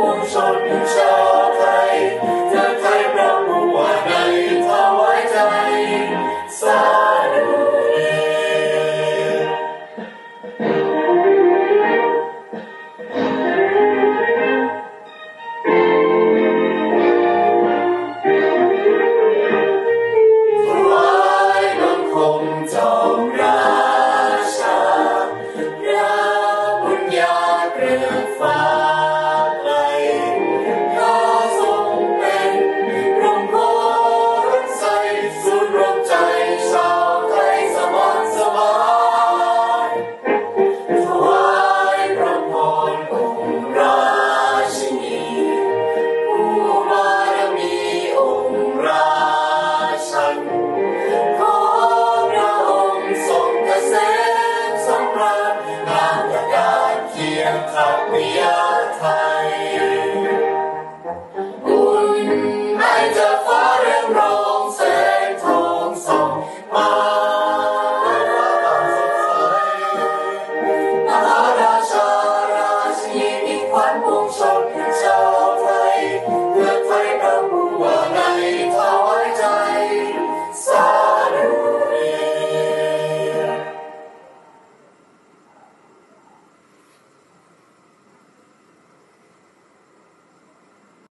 วงชนชาวไทยเธอไทยประ here, come we are.